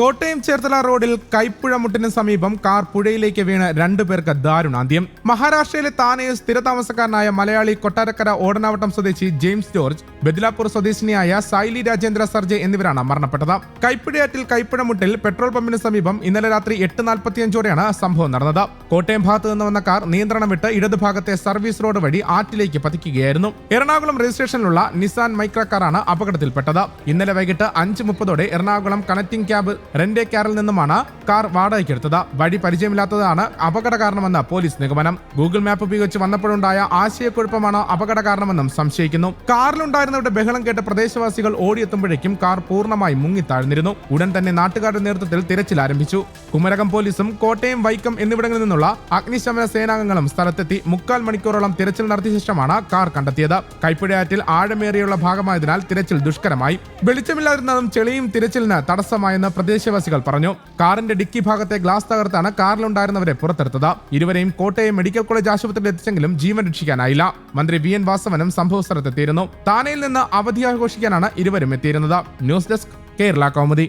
കോട്ടയം ചേർത്തല റോഡിൽ കൈപ്പുഴ മുട്ടിന് സമീപം കാർ പുഴയിലേക്ക് വീണ് രണ്ടുപേർക്ക് ദാരുണാന്ത്യം. മഹാരാഷ്ട്രയിലെ താനെയിൽ സ്ഥിരതാമസക്കാരനായ മലയാളി കൊട്ടാരക്കര ഓടനാവട്ടം സ്വദേശി ജെയിംസ് ജോർജ് ബദിലാപൂർ സ്വദേശിനിയായ സായിലി രാജേന്ദ്ര സർജെ എന്നിവരാണ് മരണപ്പെട്ടത്. കൈപ്പുഴയാറ്റിൽ കൈപ്പുഴമുട്ടിൽ പെട്രോൾ പമ്പിന് സമീപം ഇന്നലെ രാത്രി എട്ട് നാൽപ്പത്തിയഞ്ചോടെയാണ് സംഭവം നടന്നത്. കോട്ടയം ഭാഗത്ത് നിന്ന് വന്ന കാർ നിയന്ത്രണം വിട്ട് ഇടതുഭാഗത്തെ സർവീസ് റോഡ് വഴി ആറ്റിലേക്ക് പതിക്കുകയായിരുന്നു. എറണാകുളം രജിസ്ട്രേഷനിലുള്ള നിസാൻ മൈക്ര കാറാണ് അപകടത്തിൽപ്പെട്ടത്. ഇന്നലെ വൈകിട്ട് അഞ്ച് മുപ്പതോടെ എറണാകുളം കണക്ടിംഗ് ക്യാബ് റെന്റേ കാറിൽ നിന്നുമാണ് കാർ വാടകയ്ക്കെടുത്തത്. വഴി പരിചയമില്ലാത്തതാണ് അപകട കാരണമെന്ന് പോലീസ് നിഗമനം. ഗൂഗിൾ മാപ്പ് ഉപയോഗിച്ച് വന്നപ്പോഴുണ്ടായ ആശയക്കുഴപ്പമാണ് അപകട കാരണമെന്നും സംശയിക്കുന്നു. കാറിലുണ്ടായിരുന്നവരുടെ ബഹളം കേട്ട് പ്രദേശവാസികൾ ഓടിയെത്തുമ്പോഴേക്കും കാർ പൂർണമായി മുങ്ങിത്താഴ്ന്നിരുന്നു ഉടൻ തന്നെ നാട്ടുകാരുടെ നേതൃത്വത്തിൽ തിരച്ചിൽ ആരംഭിച്ചു. കുമരകം പോലീസും കോട്ടയം വൈക്കം എന്നിവിടങ്ങളിൽ നിന്നുള്ള അഗ്നിശമന സേനാംഗങ്ങളും സ്ഥലത്തെത്തി മുക്കാൽ മണിക്കൂറോളം തിരച്ചിൽ നടത്തിയ ശേഷമാണ് കാർ കണ്ടെത്തിയത്. കൈപ്പുഴയാറ്റിൽ ആഴമേറിയുള്ള ഭാഗമായതിനാൽ തിരച്ചിൽ ദുഷ്കരമായി. വെളിച്ചമില്ലാതിരുന്നതും ചെളിയും തിരച്ചിലിന് തടസ്സമായെന്ന് പ്രദേശവാസികൾ പറഞ്ഞു കാറിന്റെ ഡിക്കി ഭാഗത്തെ ഗ്ലാസ് തകർത്താണ് കാറിലുണ്ടായിരുന്നവരെ പുറത്തെടുത്തത്. ഇരുവരെയും കോട്ടയം മെഡിക്കൽ കോളേജ് ആശുപത്രിയിൽ എത്തിച്ചെങ്കിലും ജീവൻ രക്ഷിക്കാനായില്ല. മന്ത്രി വി എൻ വാസവനും സംഭവ സ്ഥലത്തെത്തിയിരുന്നു. താനയിൽ നിന്ന് അവധി ആഘോഷിക്കാനാണ് ഇരുവരും എത്തിയിരുന്നത്. News desk Kerala Kaumudi.